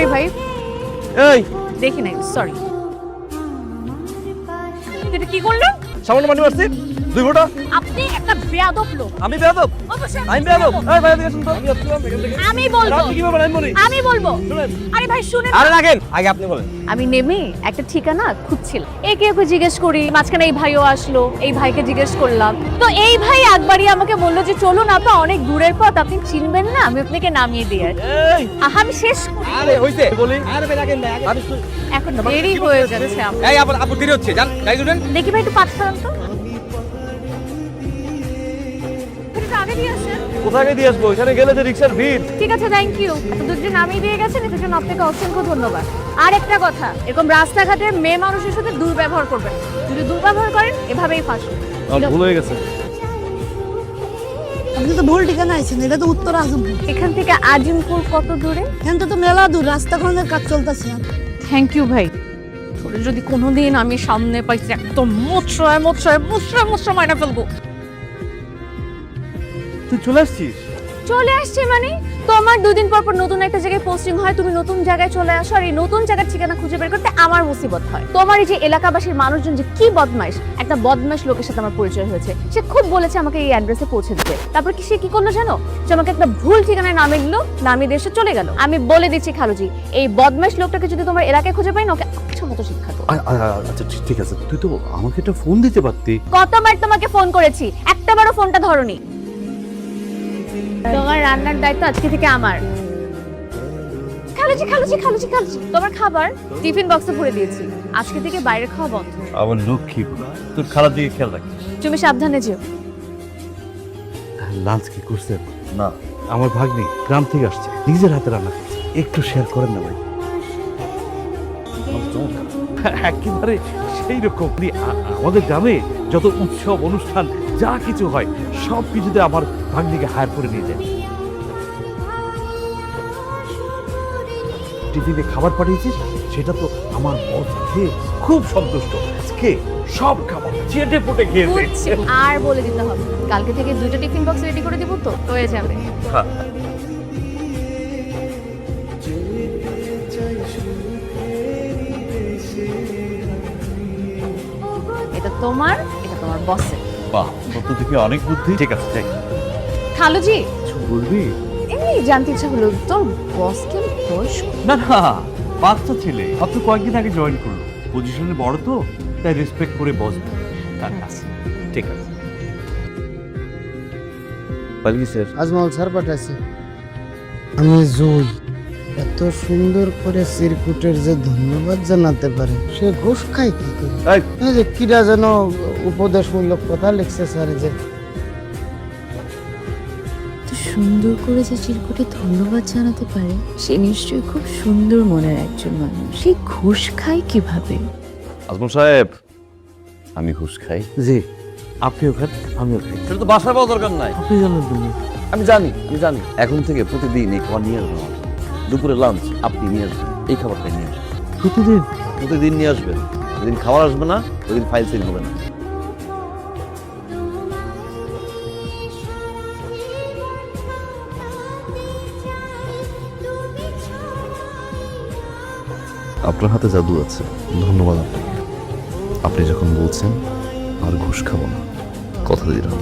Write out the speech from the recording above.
Sorry ভাই। এই। দেখি নাই সরি এটা কি করলেন সামান্য মানি মারছি দুই আপনি একটা বেয়াদব লোক। আমি বেয়াদব? অবশ্যই আমি বেয়াদব। এই ভাই তো। আমি বলব আপনি কি বলবেন আমি বলি আমি বলব। আরে ভাই শুনেন। আরে রাখেন আগে আপনি বলেন। আমি নেমে একটা ঠিকানা খুঁজছিলাম। একে ওকে জিজ্ঞেস করি মাঝখানে এই ভাইও আসলো এই ভাইকে জিজ্ঞেস করলাম। তো এই ভাই একবারই আমাকে বলল যে চলুন আপা অনেক দূরের পথ আপনি চিনবেন না? আমি আপনাকে নামিয়ে দিয়ে আসি। আহা, আমি শেষ করি। আরে হইছে। বলি আরে ভাই রাখেন না এখন দেরি হয়ে যাচ্ছে আমার। এই আপু আপু দেরি হচ্ছে। জান দেখি ভাই একটু পাঠ করান তো। আগে দিয়ে আসেন। কোথায় দিয়ে আসব? এখানে গেলে যে রিক্সার ভিড়। ঠিক আছে থ্যাংক ইউ দুধটি নামিয়ে দিয়ে গেছেন এটার জন্য আপনাকে অসংখ্য ধন্যবাদ। আর একটা কথা এরকম রাস্তাঘাটে মেয়ে মানুষের সাথে দুর্ব্যবহার করবেন যদি দুর্ব্যবহার করেন এভাবেই ফাঁসবেন ভুল হয়ে গেছে। আপনি তো ভুল ঠিকানা আইছেন এটা তো উত্তর আজমপুর। এখান থেকে আজিমপুর কত দূরে? এখান তো মেলা দূর রাস্তা খনের কাজ চলতেছে থ্যাংক ইউ ভাই। যদি কোনোদিন আমি সামনে পাইছি একদম মুচড়ায় মুচড়ায় মুচড়ায় মুচড়া মাইনা ফেলব। তুই চলে আসছিস? চলে আসছে মানে? তোমার দুদিন পর পর নতুন একটা জায়গায় পোস্টিং হয় তুমি নতুন জায়গায় চলে আসো আর এই নতুন জায়গার ঠিকানা খুঁজে বের করতে আমার মুসিবত হয়। তোমার এই যে এলাকাবাসীর মানুষজন যে কি বদমাইশ একটা বদমাইশ লোকের সাথে আমার পরিচয় হয়েছে। সে খুব বলেছে আমাকে এই অ্যাড্রেসে পৌঁছে দিতে। তারপর কি সে কি করল জানো? সে আমাকে একটা ভুল ঠিকানায় নামিয়ে দিল নামিয়ে সে চলে গেল। আমি বলে দিচ্ছি খালুজি এই বদমাইশ লোকটাকে যদি তোমার এলাকায় খুঁজে পাই না ওকে আচ্ছা মতো শিক্ষা আ- আচ্ছা ঠিক- আছে। তুই তো আমাকে একটা ফোন দিতে পারতি। কতবার তোমাকে ফোন করেছি? একটা বারও ফোনটা ধরনি। তোমার রান্নার দায়িত্ব আজকে থেকে আমার। খালুচি খালুচি খালুচি খালুচি তোমার খাবার টিফিন বক্সে ভরে দিয়েছি। আজকে থেকে বাইরে খাওয়া বন্ধ। আমার লক্ষ্মী তোর খারাপ দিকে খেয়াল রাখিস। তুমি সাবধানে যেও। লাঞ্চ কি করছে? না। আমার ভাগ্নি গ্রাম থেকে আসছে নিজের হাতে রান্না করছে। একটু শেয়ার করেন না ভাই। একেবারে সেই রকম আপনি আমাদের গ্রামে যত উৎসব অনুষ্ঠান যা কিছু হয় সব কিছুতে আমার ভাগ্নিকে হায়ার করে নিয়ে যায়। টিফিনে খাবার পাঠিয়েছিস? সেটা তো আমার বস খেয়ে খুব সন্তুষ্ট। আজকে সব খাবার চেটে পুটে খেয়েছে আর বলে দিতে হবে কালকে থেকে দুইটা টিফিন বক্স রেডি করে দিব তো হয়ে যাবে। তোমার এটা তোমার বসের বাহ তোর তো দেখি অনেক বুদ্ধি। ঠিক আছে ঠিক খালুজি। কিছু বলবি? এমনি জানতে ইচ্ছা হলো তোর বসকে বয়স না না বাচ্চা ছেলে। মাত্র কয়েকদিন আগে জয়েন করল। পজিশনে বড় তো তাই রেসপেক্ট করে বসবে আচ্ছা। ঠিক আছে। পালকি স্যার আজমল স্যার পাঠাইছে। আমি জুই। এত সুন্দর করে সিরকুটের যে ধন্যবাদ জানাতে পারে সে ঘুষ খায় কি করে? এই। যে কিরা যেন উপদেশমূলক কথা লিখছে স্যার যে। সুন্দর করে যে চিরকুটে ধন্যবাদ জানাতে পারে সে নিশ্চয়ই খুব সুন্দর মনের একজন মানুষ। সে ঘুষ খায় কীভাবে? আজমল সাহেব আমি ঘুষ খাই। জি আপনিও খান আমিও খাই। সেটা তো বাসায় পাওয়া দরকার নাই। আপনি জানেন তুমি আমি জানি আমি জানি। এখন থেকে প্রতিদিন এই আমার। দুপুরে লাঞ্চ আপনি নিয়ে আসবেন এই খাবারটা নিয়ে আসবেন। প্রতিদিন? প্রতিদিন নিয়ে আসবেন। যেদিন খাবার আসবে না ওইদিন ফাইল সেল হবে না। আপনার হাতে জাদু আছে ধন্যবাদ আপনাকে। আপনি যখন বলছেন আর ঘুষ খাব না। কথা দিলাম।